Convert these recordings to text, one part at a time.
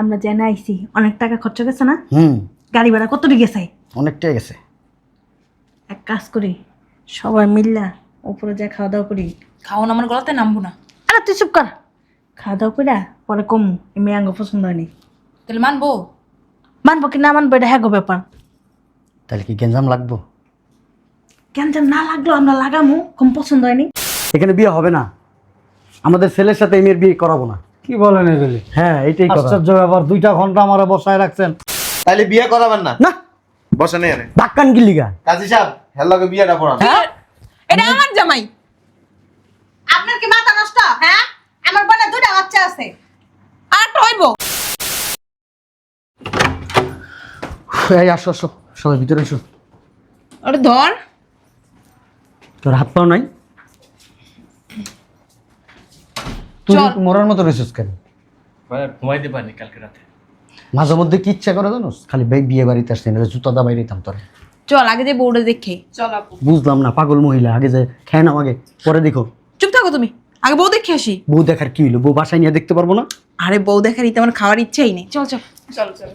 আমরা জেনে আইছি অনেক টাকা খরচ গেছে না? হুম। গাড়ি ভাড়া কত গেছে? অনেকটাই গেছে। এক কাজ করি সবাই মিল্লা উপরে যা খাওয়া দাওয়া করি। খাওয়ান আমার গলাতে নামবো না। আরে তুই চুপ কর। খাওয়া দাওয়া কইরা পরে কম এই মেয়ে আঙ্গ পছন্দ হয়নি। তাহলে মানবো? মানবো কি না মানবো এটা হ্যাঁ গো ব্যাপার। তাহলে কি গেঞ্জাম লাগবো? কেন যেন না লাগল আমরা লাগামু কম পছন্দ হয়নি। এখানে বিয়ে হবে না। আমাদের ছেলের সাথে এই মেয়ের বিয়ে করাবো না। কি বলেন এগুলি? হ্যাঁ এইটাই কথা। আশ্চর্য ব্যাপার দুইটা ঘণ্টা আমার বসায় রাখছেন। তাইলে বিয়ে করাবেন না? না। বসে নেই আরে ধাক্কান কি লিগা? কাজী সাহেব হেল্লাকে বিয়েটা পড়ান এটা আমার জামাই। আপনার কি মাথা নষ্ট? হ্যাঁ? আমার বোনের দুটা বাচ্চা আছে। আর হইব। এই আসো আসো। সবাই ভিতরে এসো ওটা ধর। তোর হাত পাও নাই? তুই চল। মরার মতো রয়েছিস কেন? ঘুমাইতে পারিনি কালকে রাতে। মাঝে মধ্যে কি ইচ্ছা করে জানোস? খালি ভাই বিয়ে বাড়িতে আসছি না জুতা দাবাই দিতাম তোর। চল আগে যে বউটা দেখে। চল আপু। বুঝলাম না পাগল মহিলা আগে যে খেয়ে নাও আগে পরে দেখো। চুপ থাকো তুমি আগে বউ দেখে আসি। বউ দেখার কি হইল? বউ বাসায় নিয়ে দেখতে পারব না? আরে বউ দেখার ইতে আমার খাওয়ার ইচ্ছাই নেই। চল চল। চল চল।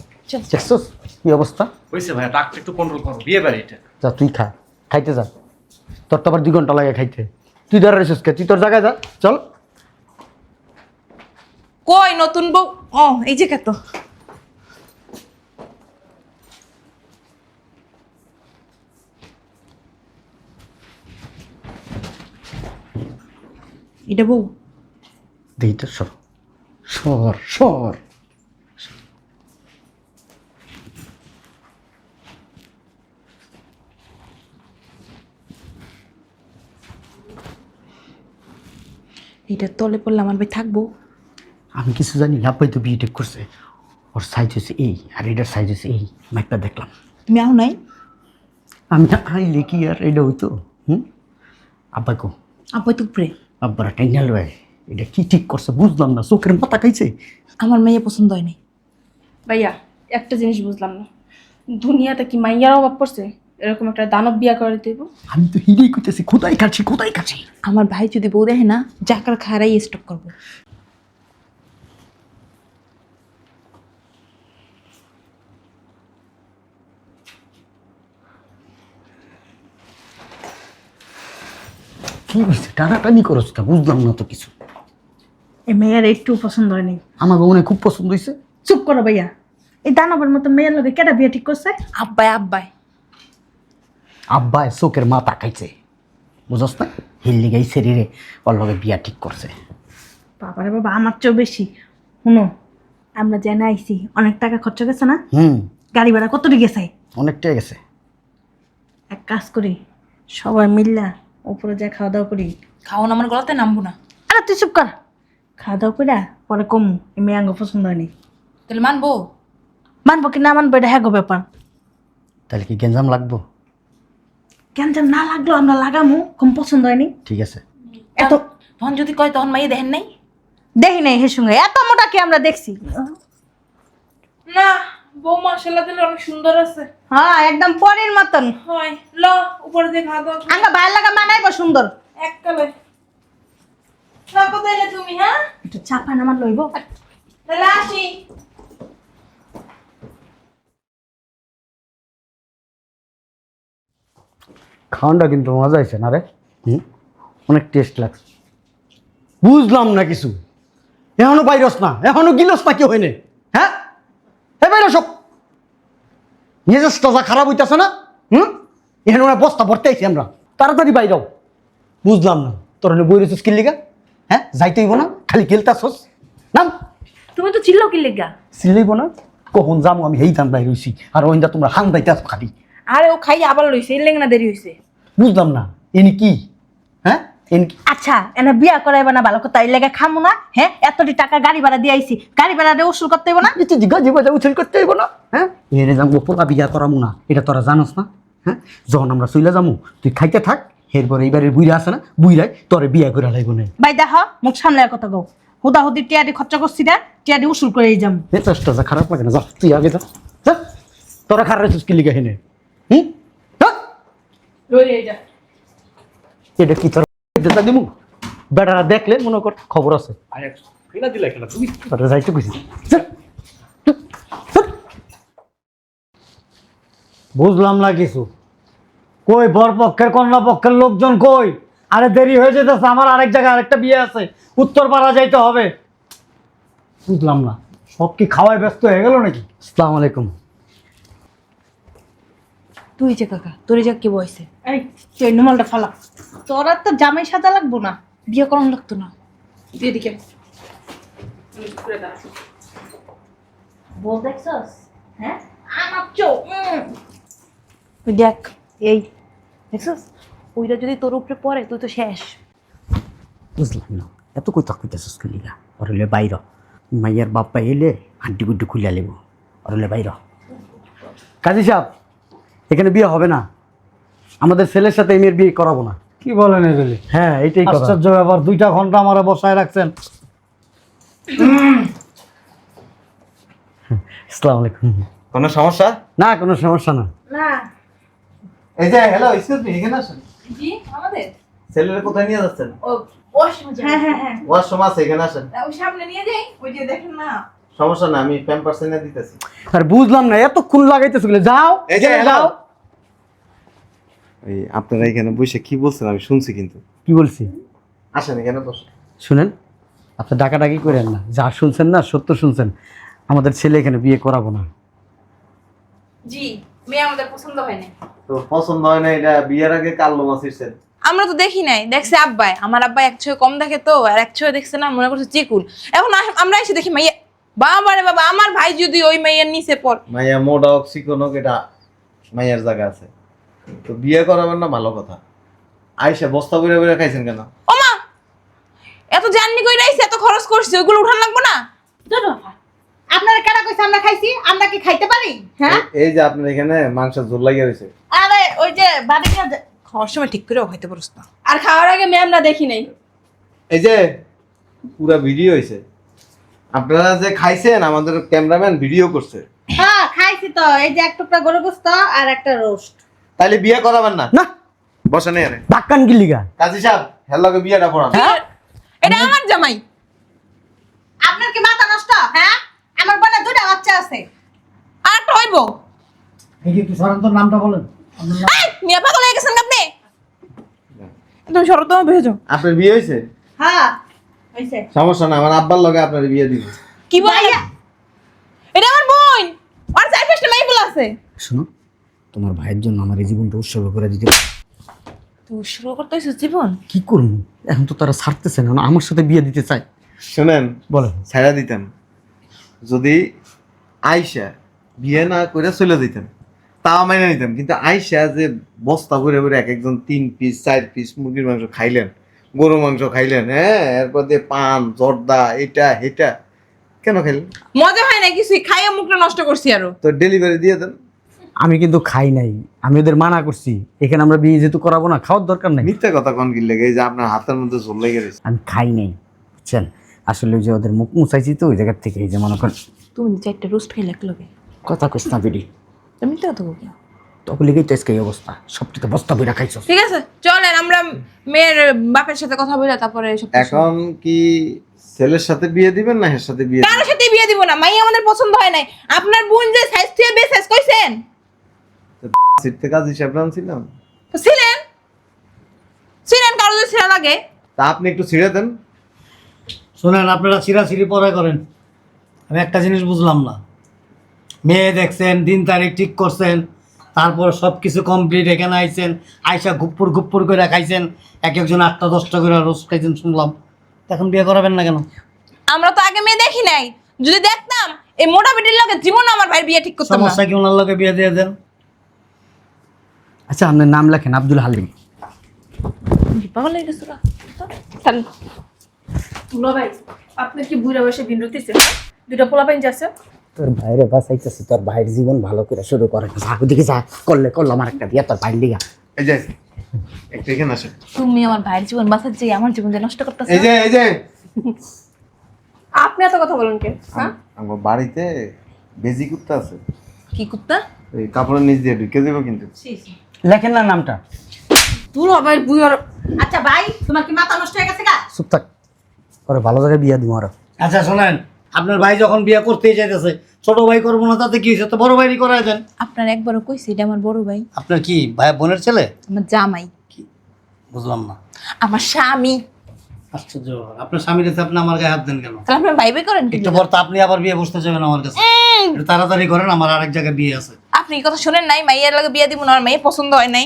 দেখছোস কি অবস্থা? হয়েছে ভাই রাগটা একটু কন্ট্রোল করো বিয়ে বাড়ি এটা। যা তুই খা খাইতে যা। তোর তো আবার দুই ঘণ্টা লাগে খাইতে। তুই ধর রেছিস কে? তুই তোর জায়গায় যা চল। কই নতুন বউ? ও এই যে কেত। এটা বউ? তো সর। সর সর। এইটার তলে পড়লে আমার ভাই থাকব। আমি কিছু জানি আব্বাই তো বিয়ে ঠিক করছে। ওর সাইজ হয়েছে এই আর এটার সাইজ হয়েছে এই মাইকটা দেখলাম। তুমি আও নাই? আমি না আইলে কি আর এটা হইতো হুম? আব্বা কো। আব্বাই তো উপরে। আব্বারা টাইনাল ভাই এটা কি ঠিক করছে বুঝলাম না চোখের মাথা খাইছে। আমার মেয়ে পছন্দ হয় নাই। ভাইয়া একটা জিনিস বুঝলাম না। দুনিয়াতে কি মাইয়ার অভাব পড়ছে? এরকম একটা দানব বিয়া করে দেব। আমি তো হিরেই কইতেছি কোথায় খাচ্ছি কোথায় খাচ্ছি? আমার ভাই যদি বউ দেখে না জাকার খারাই স্টক করব। কি হয়েছে? টানাটানি করছ কা বুঝলাম না তো কিছু। এই মেয়ের একটু পছন্দ হয়নি। আমার মনে খুব পছন্দ হয়েছে। চুপ করো ভাইয়া। এই দানবের মতো মেয়ের লোকে কেটা বিয়ে ঠিক করছে? আব্বাই আব্বাই। আব্বায় চোখের মাথা খাইছে। বুঝস না? হিল্লি গাই শরীরে ওর লগে বিয়া ঠিক করছে। বাবারে বাবা আমার চেয়েও বেশি। শুনো আমরা জেনে আইছি অনেক টাকা খরচ গেছে না? হুম। গাড়ি ভাড়া কত গেছে? অনেকটাই গেছে। এক কাজ করি সবাই মিল্লা উপরে যা খাওয়া দাওয়া করি। খাওয়ান আমার গলাতে নামবো না? আরে তুই চুপ কর। খাওয়া দাওয়া কইরা পরে কম এই মেয়ে আঙ্গ পছন্দ হয়নি। তাহলে মানবো? মানবো কি না মানবো এটা হ্যাঁ গো ব্যাপার। তাহলে কি গেঞ্জাম লাগবো? কেন না লাগল আমরা লাগামু কম পছন্দ হয়নি। ঠিক আছে। এত তখন যদি কয় তখন মাইয়ে দেখেন নাই? দেখি নাই হে সঙ্গে এত মোটা কি আমরা দেখছি? না। বউ দিলে অনেক সুন্দর আছে। হ্যাঁ একদম পরের মতন। হয় ল উপরে দিয়ে খাওয়া আঙ্গা লাগা মানাইবো সুন্দর। এককালে না কোথায় রে তুমি হ্যাঁ? একটু চাপা নামার লইব। তাহলে আসি। খাওয়ানটা কিন্তু মজা হয়েছে না রে? হুম? অনেক টেস্ট লাগছে। বুঝলাম না কিছু। এখনও বাইরস না এখনও গিলস না কি হয়নি হ্যাঁ হে বাইর সব নিজের টজা খারাপ হইতেছে না? হুম? এখানে ওরা বস্তা ভরতে আইছি আমরা। তাড়াতাড়ি বাইরাও বুঝলাম না। তোর বই রেছিস কিল্লিগা? হ্যাঁ? যাইতে হইব না? খালি গেলতাছস। নাম? তুমি তো চিল্লো কি লেগা চিল্লাইব না? কখন যাব আমি এই দাম বাইর হইছি। আর ওইন্দা তোমরা হান দাইতে খালি। আরে ও খাই আবার লইছে। এর লেগে না দেরি হইছে। বুঝলাম না। এনি কি? হ্যাঁ? আচ্ছা এনে বিয়া করাইবা না ভালো কথা? লেগে খামু না? হ্যাঁ? এতটি টাকা গাড়ি ভাড়া দিয়ে আইছি। গাড়ি ভাড়া দিয়ে উসুল করতে হইব না? জিগা যা উছেল করতে হইব না। হ্যাঁ? এরে যাব পোলা বিয়া করামু না এটা তোরা জানোস না? হ্যাঁ? যখন আমরা চইলা যামু তুই খাইতে থাক এরপর এইবারের বুইরা আছে না বুইরাই তোরে বিয়া করে লাইব না। ভাই দেখো মুখ সামনে কথা গো হুদা হুদি টিয়াদি খরচা করছি না টিয়াদি উসুল করে যাম। চেষ্টা যা খারাপ লাগে না যা তুই আগে যা। যা তোরা খারাপ রেছিস কি লিখে হেনে হুম? যা। লই এই যা। এটা কি তোর দেখা দিমু? বেটারা দেখলে মনে কর খবর আছে। আরে ফেলা দিলা খেলা তুমি তোরা যাইতে কইছি বুঝলাম না কিছু। কই বর পক্ষের কন্যা পক্ষের লোকজন কই? আরে দেরি হয়ে যেতেছে আমার আরেক জায়গায় আরেকটা বিয়ে আছে। উত্তর পাড়া যাইতে হবে। বুঝলাম না। সব কি খাওয়ায় ব্যস্ত হয়ে গেল নাকি? আসসালামু আলাইকুম। তুই যে কাকা তোর যা কি বয়সে? এই তুই নমালটা ফালা। তোর আর তো জামাই সাজা লাগবো না। বিয়ে করানো লাগতো না। এদিকে ঘুরে বল দেখছস? হ্যাঁ? আমার চো তুই দেখ এই দেখছিস? ওইটা যদি তোর উপরে পড়ে তুই তো শেষ। বুঝলাম না। এত কই তাক কলিগা বাইর মাইয়ার বাপ্পা এলে হাড্ডি গুড্ডি খুলিয়া লেব। বাইর কাজী সাহেব এখানে বিয়ে হবে না। আমাদের ছেলের সাথে এই মেয়ের বিয়ে করাবো না। কি বলেন এগুলি? হ্যাঁ এইটাই আশ্চর্য ব্যাপার দুইটা ঘণ্টা আমার বসায় রাখছেন। আসসালামু আলাইকুম। কোনো সমস্যা? না কোনো সমস্যা না। না। এই যে হ্যালো এক্সকিউজ মি এখানে আসেন। জি আমাদের? ছেলের কোথায় নিয়ে যাচ্ছেন? ও ওয়াশরুমে হ্যাঁ হ্যাঁ হ্যাঁ। ওয়াশরুম আছে এখানে আসেন। ওই সামনে নিয়ে যাই ওই যে দেখেন না। সমস্যা না আমি প্যাম্পার্স এনে দিতেছি। আর বুঝলাম না এতক্ষণ লাগাইতেছিল যাও এই যে যাও। এই আপনারা এখানে বসে কি বলছেন? আমি শুনছি কিন্তু। কি বলছি? আসেন এখানে বসে শুনেন আপনি ডাকাডাকি করেন না। যা শুনছেন না সত্য শুনছেন। আমাদের ছেলে এখানে বিয়ে করাবো না। জি। মেয়ে আমাদের পছন্দ হয় না তো পছন্দ হয় না এটা বিয়ের আগে কাল্লো মাছ ছিঁড়ছেন আমরা তো দেখি নাই দেখছে আব্বাই। আমার আব্বাই এক ছয় কম দেখে তো আর এক ছয় দেখছে না মনে করছে চিকুন এখন আমরা এসে দেখি মাইয়া বাবা রে বাবা আমার ভাই যদি ওই মাইয়ার নিচে পড়। মাইয়া মোটা হোক এটা মাইয়ার জায়গা আছে। তো বিয়ে করাবেন না ভালো কথা। আইসা বস্তা করে খাইছেন কেন? ওমা এত জার্নি করে রাইছে এত খরচ করছে ওগুলো উঠান লাগবে না? আপনারা কেডা কইছে আমরা খাইছি? আমরা কি খাইতে পারি? হ্যাঁ? এই- যে আপনার এখানে মাংসের ঝোল লাগিয়ে রয়েছে আরে ওই যে বাড়ি নিয়ে খাওয়ার সময় ঠিক করে খাইতে পারস না। আর খাওয়ার আগে মেয়ে আমরা দেখি নাই। এই যে পুরা ভিডিও হয়েছে আপনারা যে খাইছেন আমাদের ক্যামেরাম্যান ভিডিও করছে। হ্যাঁ খাইছি তো। এই যে এক টুকরা গরু গোস্ত আর একটা রোস্ট। তাইলে বিয়ে করাবেন না? না। বসেন এখানে। ডাক্কান কি লিগা? কাজী সাহেব হেল্লাকে বিয়েটা পড়ান। এটা আমার জামাই। আপনার কি মাথা নষ্ট? হ্যাঁ? আমার বোনের দুটা বাচ্চা আছে। আর একটা হইব। এই যে একটু সরেন তোর নামটা বলেন। এই, মিয়া পাগল হয়ে গেছেন আপনি? তুমি শরৎ তোমার বেহেজ আপনার বিয়ে হয়েছে? হ্যাঁ হইছে সমস্যা না আমার আব্বার লগে আপনার বিয়ে দিব। কি বলে? এটা আমার বোন। আর চার পাঁচটা মাই বলে আছে। শোনো তোমার ভাইয়ের জন্য আমার এই জীবনটা উৎসর্গ করে দিতে তুই শুরু করতে হয়েছিস জীবন? কি করব? এখন তো তারা ছাড়তেছে না আমার সাথে বিয়ে দিতে চায়। শুনেন বলে ছাড়া দিতেন। যদি আইসা বিয়ে না করে চলে দিতেন তাও মেনে নিতাম কিন্তু আইসা যে বস্তা ভরে ভরে এক একজন তিন পিস চার পিস মুরগির মাংস খাইলেন গরু মাংস খাইলেন হ্যাঁ এরপর দিয়ে পান জর্দা এটা এটা কেন খাইলেন? মজা হয় না কিছুই খাইয়া মুখটা নষ্ট করছি আরও। তো ডেলিভারি দিয়ে দেন। আমি কিন্তু খাই নাই আমি ওদের মানা করছি এখানে আমরা বিয়ে যেহেতু করাবো না খাওয়ার দরকার নাই। মিথ্যা কথা কোন কি লেগে যে আপনার হাতের মধ্যে ঝোল লেগে রয়েছে। আমি খাই নাই বুঝছেন? আসলে ওই যে ওদের মুখ মুছাইছি তো ওই জায়গার থেকে এই যে মনে করেন। তুমি চারটে রোস্ট খাইলে এক লগে কথা কইস না বিড়ি। তুমি তো কথা বলব তখন লেগেই তো আজকে এই অবস্থা। সবটিতে বস্তা বইরা খাইছ। ঠিক আছে চলেন আমরা মেয়ের বাপের সাথে কথা বলে তারপরে সব কিছু- এখন কি ছেলের সাথে বিয়ে দিবেন না এর সাথে বিয়ে? কারোর সাথে বিয়ে দিব না? মাই আমাদের পছন্দ হয় নাই। আপনার বোন যে সাইজ থেকে বে সাইজ কইছেন? সিট থেকে কাজ হিসাব ছিলাম তো ছিলেন? ছিলেন কারও যদি ছেলে লাগে? তা আপনি একটু ছিঁড়ে দেন। শোনেন আপনারা সিরাসিরি পরে করেন। আমি একটা জিনিস বুঝলাম না। মেয়ে দেখছেন দিন তারিখ ঠিক করছেন তারপর সব কিছু কমপ্লিট এখানে আইছেন আইসা গুপ্পুর গুপ্পুর করে খাইছেন এক একজন আটটা দশটা করে রোজ খাইছেন শুনলাম। এখন বিয়ে করাবেন না কেন? আমরা তো আগে মেয়ে দেখি নাই। যদি দেখতাম এই মোটা বেটির লগে জীবন আমার ভাই বিয়ে ঠিক করতাম সমস্যা কি ওনার লোকে বিয়ে দিয়ে দেন। আচ্ছা আপনার নাম লেখেন আব্দুল হালিম। পাগল হয়ে গেছো ভাই আপনার কি বুড়া বয়সে বিন রুতিছে দুটা পোলা পাইন যাচ্ছে। তোর ভাইরে বাঁচাইতেছি তোর ভাইয়ের জীবন ভালো করে শুরু করে। যা দিকে যা করলে করলাম আর একটা বিয়া তোর ভাইয়ের লিগা। এই যে একটু এখানে তুমি আমার ভাইয়ের জীবন বাঁচাচ্ছি আমার জীবন যে নষ্ট করতেছ। এই যে এই যে। আপনি এত কথা বলেন কে হ্যাঁ? আমার বাড়িতে বেজি কুত্তা আছে। কি কুত্তা? এই কাপড়ের নিচ দিয়ে ঢুকে দেবো কিন্তু। লেখেন না নামটা। তুলো ভাই বুড়ার আচ্ছা ভাই তোমার কি মাথা নষ্ট হয়ে গেছে গা? চুপ থাক। পরে ভালো জায়গায় বিয়া দিব আরও। আচ্ছা শোনেন আপনার ভাই যখন বিয়ে করতে চাইতেছে ছোট ভাই করব না তাতে কি হয়েছে? তো বড় ভাইরই করায় দেন। আপনার একবারও কইছি এটা আমার বড় ভাই। আপনার কি ভাই বোনের ছেলে? আমার জামাই। বুঝলাম না। আমার স্বামী। আশ্চর্য। আপনার স্বামীর কাছে আপনি আমার গায়ে হাত দেন কেন? তাহলে আপনার ভাই ভাই করেন কি? একটু পর তো আপনি আবার বিয়ে বসতে যাবেন আমার কাছে। একটু তাড়াতাড়ি করেন আমার আরেক জায়গায় বিয়ে আছে। আপনি এই কথা শুনেন নাই মাইয়ের লাগে বিয়া দিব না আমার মেয়ে পছন্দ হয় নাই।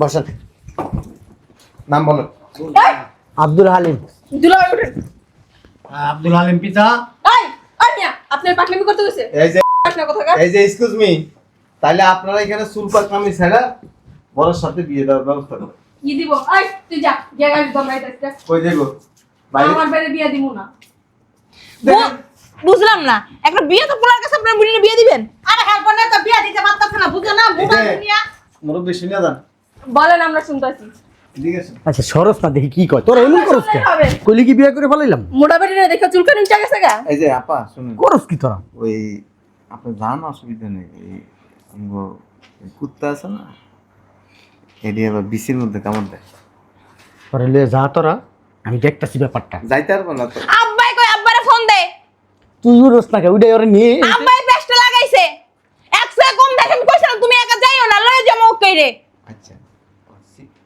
বসেন। নাম বলো আব্দুল হালিম। দুলাভাই ওঠেন আব্দুল হালিম পিতা। এই এই আপনার পাকলামি করতে গেছে এই যে আপনার কথা কার? এই যে এক্সকিউজ মি তাহলে আপনারা এখানে চুল পাকনামি ছেড়া বড়র সাথে বিয়ে দেওয়ার ব্যবস্থা করো কি দিব? এই তুই যা জায়গা একদম রাইতে কই দেখো আমার বাইরে বিয়া দিব না। বুঝলাম না। একটা বিয়ে তো পোলার কাছে আপনার বুড়িনে বিয়ে দিবেন? আরে হ্যাঁ বোনে তো বিয়া দিতে পারতাছে না বুঝে না মুরব্বী যান। বলেন আমরা শুনতেছি। আচ্ছা সরস না দেখি কি কয়। তোরা এমন করস কে? কইলি কি বিয়ে করে ফেলাইলাম? মোটা বেটি দেখে চুলকানি উঠে গেছে গা? এই যে আপা শুনুন। করস কি তোরা? ওই আপনি যান অসুবিধা নেই। এই আমগো কুত্তা আছে না এটি আবার বিসির মধ্যে কামড় দেয়। পরে লিয়ে যা তোরা আমি দেখতাছি ব্যাপারটা। যাইতে পারব না তো। আব্বাই কই আব্বারে ফোন দে। তুই রস না কে ওইটাই ওরে নিয়ে আব্বাই পেস্টে লাগাইছে। একশো কম দেখে আমি কইছিলাম তুমি একা যাইও না লয়ে যাব ওকে রে। আচ্ছা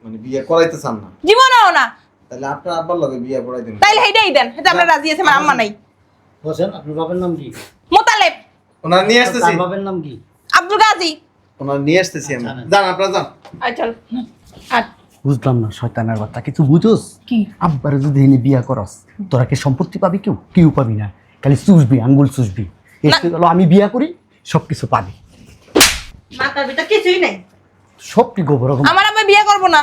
মানে বিয়ে করাইতে চান না। জীবনও না। তাহলে আপনার আব্বার লগে বিয়ে পড়াই দিন। তাইলে হেইটাই দেন। এটা আমরা রাজি আছে আমার আম্মা নাই। বলছেন আপনার বাবার নাম কি? মোতালেব। ওনার নিয়ে আসতেছি। তার বাবার নাম কি? আব্দুল গাজী। ওনার নিয়ে আসতেছি আমি। যান আপনারা যান। আই চল। আর বুঝলাম না শয়তানের বাচ্চা কিছু বুঝোস? কি? আব্বারে যদি এনে বিয়া করস তোরা কি সম্পত্তি পাবি কেউ? কেউ পাবি না। খালি চুষবি আঙ্গুল চুষবি। এসে গেল আমি বিয়া করি সব কিছু পাবি। মাথার ভিতর কিছুই নাই। সব কি গোবর আমার আব্বা বিয়ে করব না।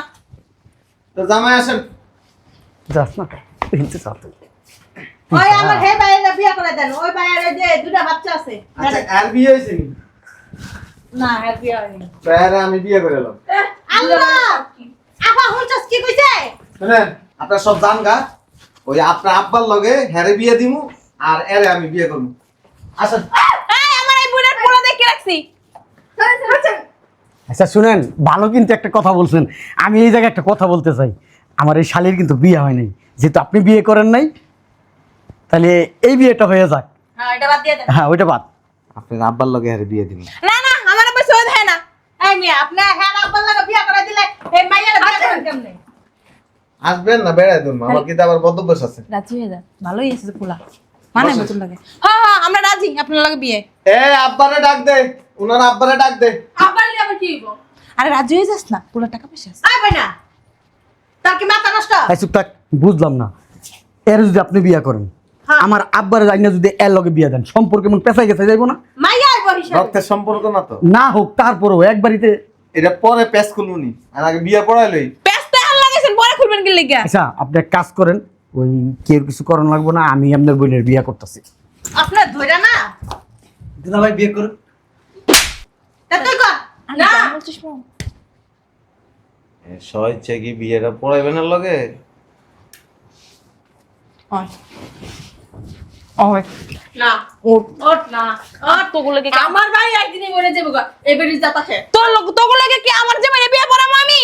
তো জামাই আসেন। যাস না চাও ওই আমার হে বাইরে বিয়া করে দেন ওই বাইরে যে দুটা বাচ্চা আছে। আচ্ছা আর বিয়ে হয়েছে নি? না হ্যাঁ বিয়া হয়নি। আমি বিয়ে করে এলাম। আল্লাহ! আপা হুনছস কি কইছে? শুনেন আপনার সব জান গা ওই আপনার আব্বার লগে হ্যারে বিয়ে দিমু আর এরে আমি বিয়ে করব আসেন। এই আমার এই বুড়ার পোলা দেখে রাখছি। আচ্ছা শুনেন ভালো কিন্তু একটা কথা বলছেন। আমি এই জায়গায় একটা কথা বলতে চাই। আমার এই শালির কিন্তু বিয়ে হয় নাই। যেহেতু আপনি বিয়ে করেন নাই তাহলে এই বিয়েটা হয়ে যাক। হ্যাঁ এটা বাদ দিয়ে দেন। হ্যাঁ ওইটা বাদ। আপনার আব্বার লগে হ্যারে বিয়ে দিমু না না আমার আব্বা সহজ হয় না। এই মিয়া আপনি হ্যাঁ আব্বার লাগে বিয়া করে দিলে এই মাইয়ার বিয়া করেন কেমনে? আসবেন না বেড়াই দিন আমার কিন্তু আবার বদ্ধভ্যাস আছে। রাজি হয়ে যান। ভালোই এসেছে পোলা। মানে নতুন লাগে হ্যাঁ হ্যাঁ আমরা রাজি আপনার লাগে বিয়ে। এ আব্বারে ডাক দে। উনার আব্বারে ডাক দে। আবার নিয়ে আবার কি হইব? আরে রাজি হয়ে যাস না? পোলা টাকা পয়সা আছে। আই না তার কি মাথা নষ্ট? তাই চুপ থাক বুঝলাম না। এর যদি আপনি বিয়ে করেন হ্যাঁ। আমার আব্বার জানি না যদি এর লগে বিয়ে দেন সম্পর্কে মন পেঁচাই গেছে যাইবো না? মাইয়া আইব হিসাব রক্তের সম্পর্ক না তো? না হোক তারপরেও এক বাড়িতে এটা পরে পেস খুলবুনি আর আগে বিয়ে পড়াইলই পেস্টে হাল লাগাইছেন পরে খুলবেন কি লেগে? আচ্ছা আপনি এক কাজ করেন ওই কেউ কিছু করানো লাগবো না আমি আপনার বোনের বিয়ে করতেছি। আপনার ধইরা না? দিদা ভাই বিয়ে করুন। তা তুই কর না। না বলছিস মা। সহজে কি বিয়েটা পড়াইবে না লগে? ওই ওই না। ওর ওঠ না। আর তোগুলো কি আমার ভাই একদিনই মরে যাব গা এই বেটির জাতা খেয়ে তোর লোক তোগুলো কি আমার যে বিয়ে পড়াবো আমি?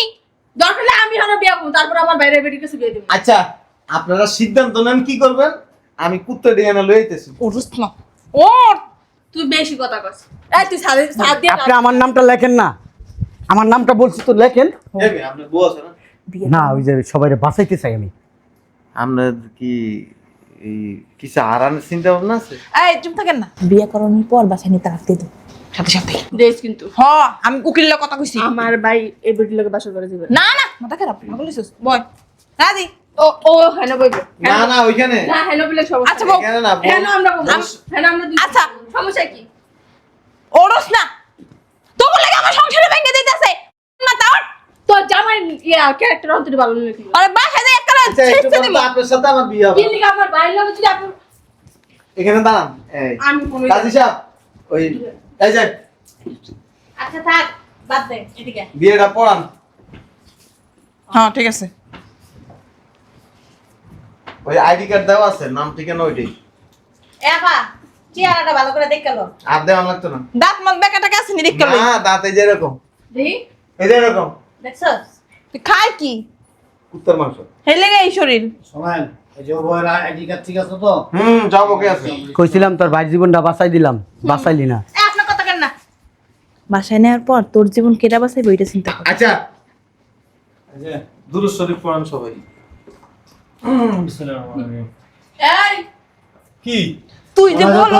দরকার আমি হলো বিয়া করব তারপর আমার বাইরে বেটির কাছে বিয়ে দেবো। আচ্ছা আপনারা সিদ্ধান্ত নেন কি করবেন? আমি কুত্তা দিয়ে না লইতেছি না ওর তুই বেশি কথা কস। এই তুই সাথ দিয়ে আপনি আমার নামটা লেখেন না। আমার নামটা বলছি তো লেখেন। আপনি বউ আছে না? না ওই যে সবাই বাঁচাইতে চাই আমি। আপনার কি এই কিছু হারানোর চিন্তা ভাবনা আছে? এই চুপ থাকেন না। বিয়ে করানোর পর বাসায় নিতে রাখতে তো সাথে সাথে দেশ কিন্তু। হ আমি উকিলের কথা কইছি। আমার ভাই এই বেটির লোকে বাসা করে যাবে। না না মাথা খারাপ পাগল হইছিস। বয় রাজি? ও ও বইবে। না না ওইখানে। না বলে আচ্ছা না আমরা আচ্ছা। সমস্যা কি? ওরস না। লাগে আমার সংসারে ভেঙে দিতেছে। না তার তোর জামাই ইয়া ক্যারেক্টার অন্তরে ভালো লাগে আরে একটা আচ্ছা, একটু ছেড়ে দিব। আপনার সাথে আমার বিয়ে হবে। কি আমার বাইরে লোক যদি আপনি এখানে দাঁড়ান। এই আমি কোনো কাজী সাহেব ওই এই যে আচ্ছা থাক বাদ দে এদিকে। বিয়েটা পড়ান। হ্যাঁ ঠিক আছে। ওই আইডি কার্ড দেওয়া আছে নাম ঠিকানা ওইটাই। এ আপা চেহারাটা ভালো করে দেখে লো। আর দেওয়া লাগতো না। দাঁত মত বেকাটাকে আছে নি দেখতে লই না দাঁত এই যে এরকম। দেখি এই যে এরকম। দেখছস? খায় কি? কুত্তার মাংস। হেলে গে এই শরীর। শোনেন এই যে উভয়ের আইডি কার্ড ঠিক আছে তো? হুম যাব কে আছে কইছিলাম তোর ভাইয়ের জীবনটা বাঁচাই দিলাম। বাঁচাইলি না। এ, আপনার কথা কেন না? বাসায় নেওয়ার পর তোর জীবন কেটা বাসাইবো এটা চিন্তা আচ্ছা। এই দুরুদ শরীফ পড়ান সবাই। কি? তুই যে বলো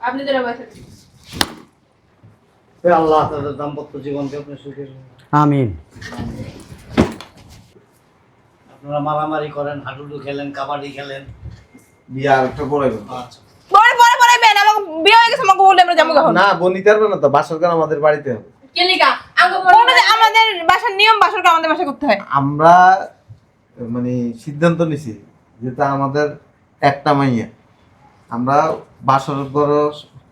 আপনি ধরে বসে হে আল্লাহ তাদের দাম্পত্য জীবনকে আপনি সুখে আমিন। আপনারা মারামারি করেন হাডুডু খেলেন কাবাডি খেলেন। বিয়া একটা পড়াইবেন আচ্ছা। পরে পরে পরে বেন আমাকে বিয়ে হয়ে গেছে আমাকে বললে আমরা যাব কখন? না না তো বাসর গান আমাদের বাড়িতে হবে। কেলিকা আঙ্গো আমাদের বাসার নিয়ম বাসরকে আমাদের বাসা করতে হয়। আমরা মানে সিদ্ধান্ত নিছি যেটা আমাদের একটা মাইয়া। আমরা বাসর ঘর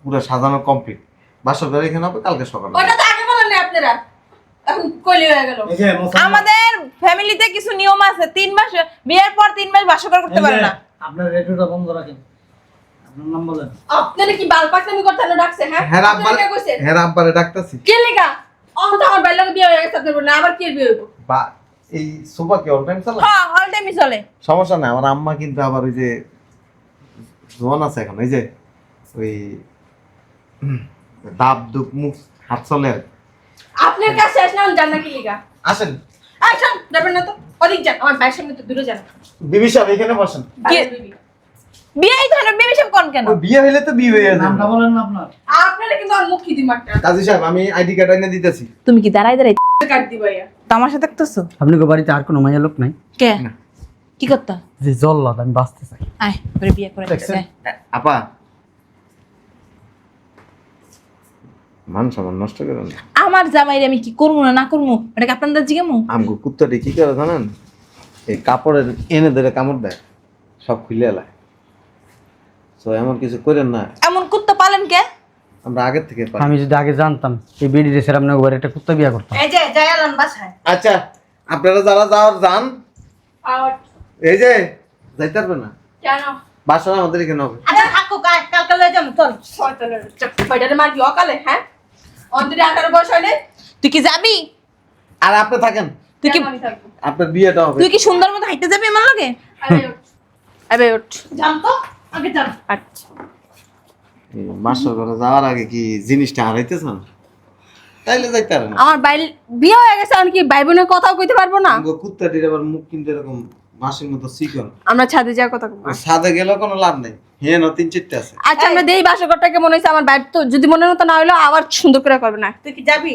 পুরো সাজানো কমপ্লিট বাসর ঘর এখানে হবে কালকে সকালে ওটা তো আগে বলেন না আপনারা। এখন কলি হয়ে গেল। এই যে আমাদের ফ্যামিলিতে কিছু নিয়ম আছে তিন মাস বিয়ের পর তিন মাস বাসর করতে পারে না। আপনার রেডিওটা বন্ধ রাখেন। আপনার নাম বলেন। আপনারা কি বাল পাকনামি করতে ডাকছে হ্যাঁ? হ্যাঁ আব্বার কে হ্যাঁ আব্বারে ডাকতাছি। কেলিকা অহ তো আমার বিয়ে হয়ে গেছে আপনার বলে আবার কি বিয়ে হইব? বা এই সোফা কি অল টাইম চালা? হ্যাঁ অল টাইমই চলে। সমস্যা নাই আমার আম্মা কিন্তু আবার ওই যে জোয়ান আছে এখন ওই যে ওই দাব দুপ মুখ হাত চলে আর আপনার কাছে আসলে আমি জান না কেলিকা আসেন। আচ্ছা যাবেন না তো। অধিক যান আমার বাইরের সামনে তো দূরে যান। বিবি সাহেব এখানে বসেন। কি- বিয়ে এই ধরনের বিয়ে সব কোন কেন? ওই বিয়ে হইলে তো বিয়ে হয়ে যাবে। নামটা বলেন না আপনার। আপনারা কিন্তু আর মুখ খিদি মারটা কাজী সাহেব আমি আইডি কার্ড এনে দিতেছি। তুমি কি দাঁড়াই দাঁড়াই কাট দিবাইয়া তামাশা দেখতেছো? আপনি গো বাড়িতে আর কোনো মাইয়া লোক নাই? কে? কি করতা? যে জল্লাদ আমি বাঁচতে চাই। আয় করে বিয়ে করে দেখছেন? আপা। মান সম্মান নষ্ট করেন না। আমার জামাইরে আমি কি করব না না করব ওটাকে আপনাদের জিজ্ঞামু আমগো কুত্তাটি কি করে জানেন? এই কাপড়ের এনে ধরে কামড় দেয় সব খুলে এলায় তো এমন কিছু করেন না। এমন কুত্তা পালেন কে? আমরা আগের থেকে পারি আমি যদি আগে জানতাম এই বিডি রেসের আপনার ঘরে একটা কুত্তা বিয়া করতাম। এই যে যাই আলাম বাসায়। আচ্ছা আপনারা যারা যাওয়ার যান। আউট এই যে যাইতে পারবে না? কেন? বাসা আমাদের এখানে হবে। আচ্ছা থাকো কাল- কালকে লয়ে যাব চল। শয়তানের বাইরে মারবি অকালে হ্যাঁ? অন্তরে আঠারো বয়স হইলে তুই কি যাবি? আর আপনি থাকেন। তুই কি আপনার বিয়েটা হবে। তুই কি সুন্দর মতো হাইটে যাবি আমার লাগে? আরে ওঠ। তো আগে আচ্ছা। মাস্টার ঘরে যাওয়ার আগে কি জিনিসটা তাইলে যাইতে আমার বাইরে বিয়ে হয়ে গেছে আমি কি ভাই বোনের কথাও কইতে পারব না? কুত্তাটির আবার মুখ কিন্তু এরকম মাসির মতো চিকন। আমরা ছাদে যাওয়ার কথা বলব আর গেলেও কোনো লাভ নেই। হেন তিন চারটে আছে। আচ্ছা আমরা দেই বাসরঘরটা কেমন হয়েছে আমার বাইরে তো যদি মনের মতো না হইল আবার সুন্দর করে করবে না। তুই কি যাবি?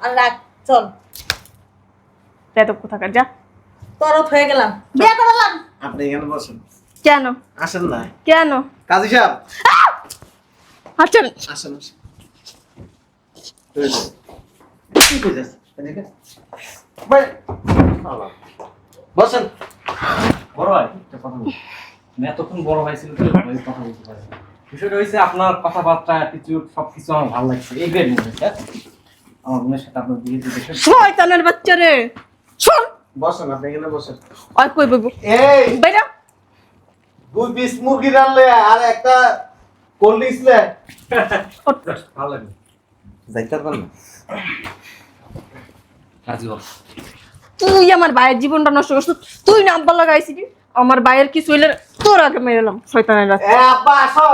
আর রাখ চল। এত কোথাকার যা। তরত হয়ে গেলাম। বিয়ে করালাম আপনি এখানে বসেন। কেন? আসেন না। কেন? কাজী সাহেব। আচ্ছা আসেন আসেন। এই যে, বসেন। বড় ভাই একটা কথা বলি। আমি এতক্ষণ বড় ভাই ছিল তো ভাই কথা বলতে পারি বিষয়টা হয়েছে আপনার কথাবার্তা অ্যাটিটিউড সবকিছু আমার ভালো লাগছে। এই গ্রেড মনে হয়েছে আমার বোনের সাথে আপনার বিয়ে দিতে শয়তানের বাচ্চা রে! শোন! বসেন আপনি এখানে বসেন। আর কই বইব? এই! বাইরা দুই পিস মুরগি রানলে আর একটা কোল্ড ড্রিঙ্কস লে। ভালো লাগবে যাইতে পারবেন রাজি হোক তুই আমার ভাইয়ের জীবনটা নষ্ট করছিস তুই নাম্বার লাগাইছি আমার ভাইয়ের কিছু হইলে তোর আগে মেরেলাম শয়তানের বাচ্চা এ আব্বা আসো।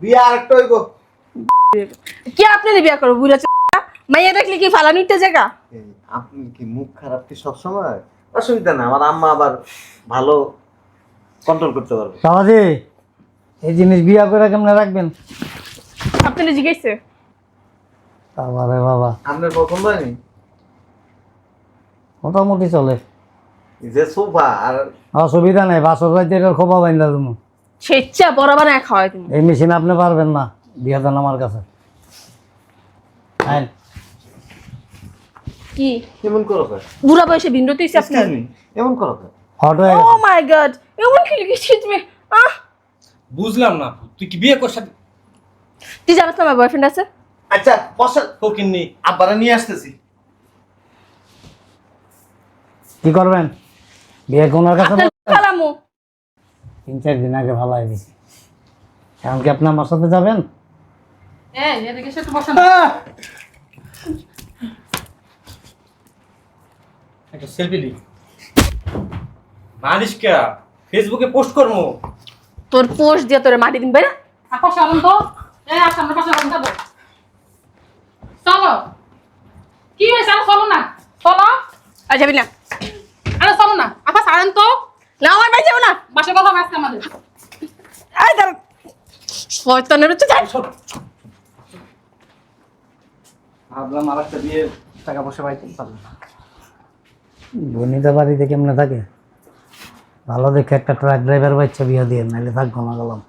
বিয়ে আরেকটা হইব। কি আপনি বিয়ে করব বুড়া মাইয়া দেখলে কি ফালা নিতে জায়গা? আপনি কি মুখ খারাপ কি সবসময়? অসুবিধা না আমার আম্মা আবার ভালো কন্ট্রোল করতে পারবে। বাবাজি এই জিনিস বিয়া করে কেমনে রাখবেন? আপনি জিজ্ঞেসছে বাবারে বাবা। আপনার হয়নি? মোটামুটি চলে। এই যে সোফা আর অসুবিধা নেই বাসর রাইতে এটার খোপা বাইন্দা তুমি স্বেচ্ছা বড় বানায় খাওয়াই তুমি। এই মেশিন আপনি পারবেন না দিয়া দেন আমার কাছে। আইন। কি? এমন করো স্যার বুড়া বয়সে আপনার এমন করো স্যার হট হয়ে ও মাই গড এমন কি লিখেছিস তুমি? আহ! বুঝলাম না তুই কি বিয়ে করছিস তুই জানিস না আমার বয়ফ্রেন্ড আছে? আচ্ছা বসেন। ফকিননি আব্বারা নিয়ে আসতেছি। কি করবেন? বিয়ে কোনার কাছে আপনার তিন চার দিন আগে ভালো হয়ে গেছি এখন কি আপনি আমার সাথে যাবেন? একটা সেলফি নি মালিশ কে? ফেসবুকে পোস্ট করব তোর পোস্ট দিয়ে তোর মাটি দিন বাইরা আপা চলুন তো। সামনে পাশে বন্ধ যাব। চলো। কি হয়েছে? আরে চলো না। চলো। আর যাবি না। আরে চলো না। আপা তো। না আমার বাড়ি যাব না। বাসে কথা হবে আজকে আমাদের। আয় দাঁড়া। শয়তানের হচ্ছে যাই ভাবলাম আর একটা দিয়ে টাকা পয়সা পাইতে। পারলাম বনিতা বাড়িতে কেমনে থাকে? ভালো দেখে একটা ট্রাক ড্রাইভার বাচ্চা বিয়া দিয়ে নাহলে থাকব না গেলাম